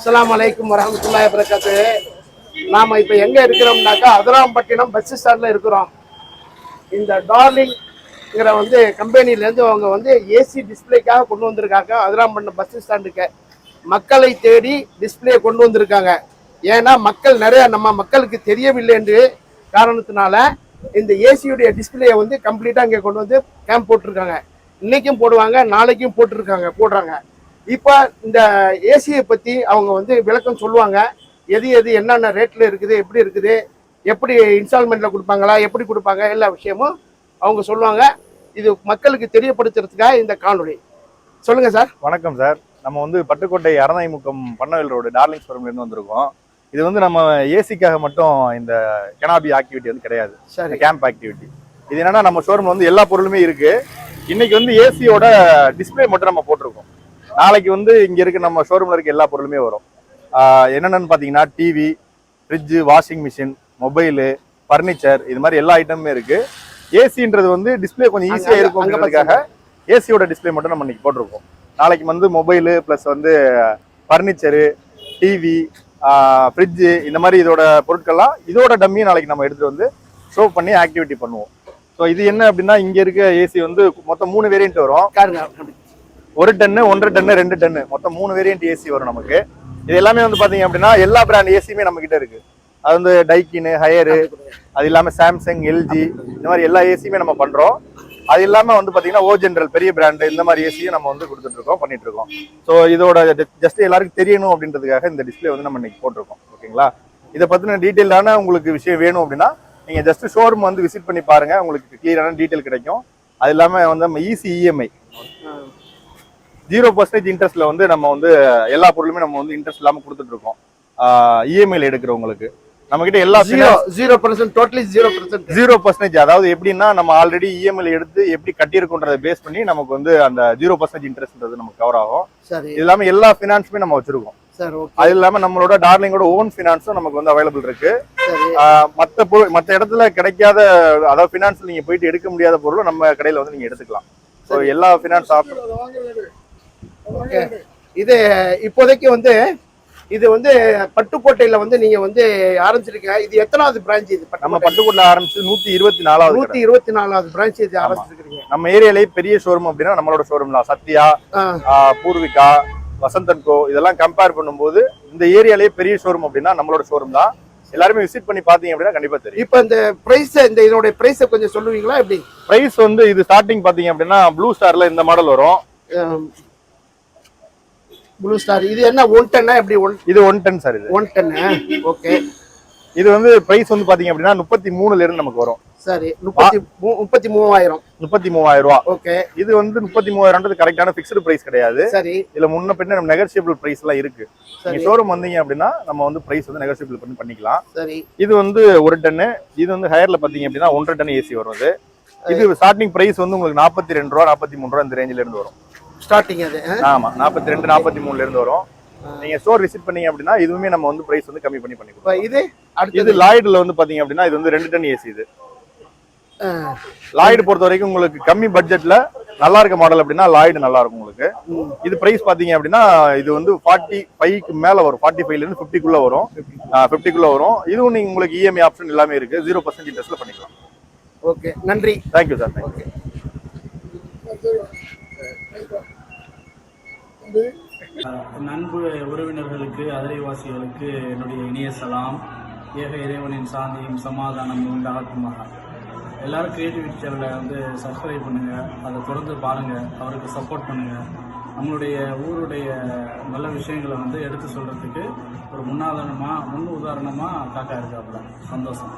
அஸ்லாம் அலைக்கும் வரஹ்மத்துல்லாஹி வரகாத்து நாம இப்ப எங்க இருக்கிறோம்னாக்கா அதிராம்பட்டினம் பஸ் ஸ்டாண்ட்ல இருக்கிறோம். இந்த டார்லிங்ங்கிற வந்து கம்பெனில இருந்து அவங்க வந்து ஏசி டிஸ்பிளேக்காக கொண்டு வந்திருக்காங்க. அதிராம்பட்டினம் பஸ் ஸ்டாண்டுக்கு மக்களை தேடி டிஸ்பிளே கொண்டு வந்திருக்காங்க. ஏன்னா மக்கள் நிறைய நம்ம மக்களுக்கு தெரியவில்லை என்று காரணத்தினால இந்த ஏசியுடைய டிஸ்பிளேயை வந்து கம்ப்ளீட்டா இங்க கொண்டு வந்து கேம்ப் போட்டிருக்காங்க. இன்னைக்கும் போடுவாங்க நாளைக்கும் போட்டிருக்காங்க போடுறாங்க. இப்போ இந்த ஏசியை பத்தி அவங்க வந்து விளக்கம் சொல்லுவாங்க. எது எது என்னென்ன ரேட்ல இருக்குது எப்படி இருக்குது எப்படி இன்ஸ்டால்மெண்ட்ல கொடுப்பாங்களா எப்படி கொடுப்பாங்க எல்லா விஷயமும் அவங்க சொல்லுவாங்க. இது மக்களுக்கு தெரியப்படுத்துறதுக்காக இந்த காணொளி. சொல்லுங்க சார். வணக்கம் சார். நம்ம வந்து பட்டுக்கோட்டை அறநாய்முக்கம் பண்ணவேல் ரோடு டார்லிங் ஷோரூம்லேருந்து வந்திருக்கோம். இது வந்து நம்ம ஏசிக்காக மட்டும் இந்த கெனாபி ஆக்டிவிட்டி வந்து கிடையாது. சரி. கேம்ப் ஆக்டிவிட்டி இது என்னன்னா நம்ம ஷோரூம் வந்து எல்லா பொருளுமே இருக்கு. இன்னைக்கு வந்து ஏசியோட டிஸ்ப்ளே மட்டும் நம்ம போட்டிருக்கோம். நாளைக்கு வந்து இங்க இருக்க நம்ம ஷோரூம்ல இருக்க எல்லா பொருளுமே வரும். என்னென்னு பார்த்தீங்கன்னா TV fridge washing machine mobile furniture இது மாதிரி எல்லா ஐட்டமுமே இருக்கு. ஏசின்றது வந்து டிஸ்ப்ளே கொஞ்சம் ஈஸியாக அங்க- இருக்கும் அங்க அப்படின்றதுக்காக ஏசியோட டிஸ்ப்ளே மட்டும் நம்ம இன்னைக்கு போட்டிருக்கோம். நாளைக்கு வந்து மொபைலு ப்ளஸ் வந்து ஃபர்னிச்சரு டிவி ஃப்ரிட்ஜு இந்த மாதிரி இதோட பொருட்கள்லாம் இதோட டம்மியும் நாளைக்கு நம்ம எடுத்துட்டு வந்து ஷோ பண்ணி ஆக்டிவிட்டி பண்ணுவோம். ஸோ இது என்ன அப்படின்னா இங்க இருக்க ஏசி வந்து மொத்தம் மூணு வேரியன்ட் வரும். காருங்க ஒரு டன்னு ஒன்றரை டன்னு ரெண்டு டன்னு மொத்தம் மூணு வேரியன்ட் ஏசி வரும் நமக்கு. இது எல்லாமே வந்து பார்த்தீங்க அப்படின்னா எல்லா பிராண்ட் ஏசியுமே நம்ம கிட்ட இருக்கு. அது வந்து டைக்கின்னு ஹையரு அது இல்லாமல் சாம்சங் எல்ஜி இந்த மாதிரி எல்லா ஏசியுமே நம்ம பண்ணுறோம் அது இல்லாமல் வந்து பார்த்தீங்கன்னா ஓ ஜென்ரல் பெரிய பிராண்டு இந்த மாதிரி ஏசியும் நம்ம வந்து கொடுத்துட்ருக்கோம் பண்ணிகிட்ருக்கோம் ஸோ இதோட ஜஸ்ட் எல்லாருக்கும் தெரியணும் அப்படின்றதுக்காக இந்த டிஸ்ப்ளே வந்து நம்ம இன்னைக்கு போட்டிருக்கோம். ஓகேங்களா? இதை பற்றின டீட்டெயிலான உங்களுக்கு விஷயம் வேணும் அப்படின்னா நீங்கள் ஜஸ்ட் ஷோரூம் வந்து விசிட் பண்ணி பாருங்கள் உங்களுக்கு கிளியரான டீட்டெயில் கிடைக்கும். அது இல்லாமல் வந்து நம்ம ஈஸி இஎம்ஐ ஜீரோ பர்சன்டேஜ் இன்ட்ரெஸ்ட்ல வந்து நம்ம வந்து எல்லா பொருளுமே நம்ம வந்து இன்ட்ரெஸ்ட் இல்லாம கொடுத்துட்டு இருக்கோம் இஎம்ஐல எடுக்கிறவங்களுக்கு. நம்ம கிட்ட எல்லா zero zero percent totally zero percent zero percentage அதாவது எப்படின்னா நம்ம ஆல்ரெடி இஎம்ஐல எடுத்து எப்படி கட்டியிருக்கோன்றதை பேஸ் பண்ணி நமக்கு வந்து அந்த ஜீரோ பர்சன்டேஜ் இன்ட்ரெஸ்ட்ன்றது நமக்கு கவர் ஆகும். இது இல்லாம எல்லா ஃபினான்ஸுமே நம்ம வச்சிருக்கோம். அது இல்லாம நம்மளோட டார்லிங்கோட ஓன் ஃபினான்ஸும் நமக்கு வந்து அவைலபிள் இருக்கு. மத்த பொருள் மத்த இடத்துல கிடைக்காத அதாவது ஃபினான்ஸ் நீங்க போயிட்டு எடுக்க முடியாத பொருளும் நம்ம கடையில வந்து நீங்க எடுத்துக்கலாம். ஸோ எல்லா ஃபினான்ஸ் ஆஃபர் ஓகே. இது இப்போதைக்கு வந்து இது வந்து பட்டுக்கோட்டையில வந்து நீங்க வந்து ஆரம்பிச்சிருக்கீங்க. இது எத்தனாவது பிரான்ச் இது நம்ம பட்டுக்கோட்டை பட்டுக்கோட்டை ஆரம்பிச்சு நூத்தி இருபத்தி நாலாவது. நூத்தி இருபத்தி நாலாவது பிரான்ச் இது ஆரம்பிச்சிருக்கீங்க. நம்ம ஏரியாலே பெரிய ஷோரூம் அப்படின்னா நம்மளோட ஷோரூம் தான். சத்யா பூர்விகா வசந்தன் கோ இதெல்லாம் கம்பேர் பண்ணும்போது இந்த ஏரியாலே பெரிய ஷோரூம் அப்படின்னா நம்மளோட ஷோரூம் தான். எல்லாருமே விசிட் பண்ணி பாத்தீங்க அப்படின்னா கண்டிப்பா தெரியும். இப்ப இந்த பிரைஸ் இந்த இதோட பிரைஸ கொஞ்சம் சொல்லுவீங்களா எப்படி? பிரைஸ் வந்து இது ஸ்டார்டிங் பாத்தீங்க அப்படின்னா ப்ளூ ஸ்டார்ல இந்த மாடல் வரும். ப்ளூ ஸ்டார் இது என்ன ஒன் டென்னா எப்படி ஒன் இது ஒன் டென் சார் இது. ஒன் டென்னு ஓகே இது வந்து பிரைஸ் வந்து பாத்தீங்க அப்படின்னா முப்பத்தி மூணுல இருந்து நமக்கு வரும். சரி முப்பத்தி முப்பத்தி மூவாயிரம் முப்பத்தி மூவாயிரம் ரூபா. ஓகே இது வந்து முப்பத்தி மூவாயிரம்ன்றது கரெக்டான ஃபிக்ஸ்டு பிரைஸ் கிடையாது. சரி. இதுல முன்ன பின்ன நம்ம நெகோசியபிள் பிரைஸ் எல்லாம் இருக்கு. நீங்க ஷோரூம் வந்தீங்க அப்படின்னா நம்ம வந்து பிரைஸ் வந்து நெகோசியபிள் பண்ணி பண்ணிக்கலாம். சரி. இது வந்து ஒரு டன்னு இது வந்து ஹையர்ல பாத்தீங்க அப்படின்னா ஒன்றரை டன் ஏசி வரும் இது இது ஸ்டார்டிங் பிரைஸ் வந்து உங்களுக்கு நாற்பத்தி ரெண்டு ரூபா நாற்பத்தி மூணு ரூபா இந்த ரேஞ்சில இருந்து வரும். ஸ்டார்டிங் அது? ஆமா நாற்பத்தி ரெண்டு நாற்பத்தி மூணுல இருந்து வரும். நீங்க ஸ்டோர் விசிட் பண்ணீங்க அப்படின்னா இதுவுமே நம்ம வந்து பிரைஸ் வந்து கம்மி பண்ணி பண்ணி கொடுப்போம் இது இது அடுத்தது? லாய்டுல வந்து பாத்தீங்க அப்படின்னா இது வந்து ரெண்டு டன் ஏசி இது. லாய்டு பொறுத்த வரைக்கும் உங்களுக்கு கம்மி பட்ஜெட்ல நல்லா இருக்க மாடல் அப்படின்னா லாய்டு நல்லா இருக்கும் உங்களுக்கு. இது பிரைஸ் பாத்தீங்க அப்படின்னா இது வந்து ஃபார்ட்டி ஃபைவ்க்கு மேல வரும். ஃபார்ட்டி ஃபைவ்ல இருந்து ஃபிஃப்டிக்குள்ள வரும். ஃபிஃப்டிக்குள்ள வரும். இதுவும் நீங்க உங்களுக்கு E இஎம்ஐ ஆப்ஷன் எல்லாமே இருக்கு. ஜீரோ பர்சன்ட் இன்ட்ரெஸ்ட்ல பண்ணிக்கலாம். ஓகே நன்றி. தேங்க்யூ சார் தேங்க்யூ நண்பு. உறவினர்களுக்கு அதிரைவாசிகளுக்கு என்னுடைய இனிய சலாம். ஏக இறைவனின் சாந்தியும் சமாதானம் உண்டாகட்டுமாக எல்லாரும் கிரியேட்டிவிட்டி சேனலை வந்து சப்ஸ்கிரைப் பண்ணுங்க. அதை தொடர்ந்து பாருங்க. அவருக்கு சப்போர்ட் பண்ணுங்க. நம்மளுடைய ஊருடைய நல்ல விஷயங்களை வந்து எடுத்து சொல்றதுக்கு ஒரு முன்னாதாரணமா முன் உதாரணமா காக்கா இருக்காப்புல. சந்தோஷம்.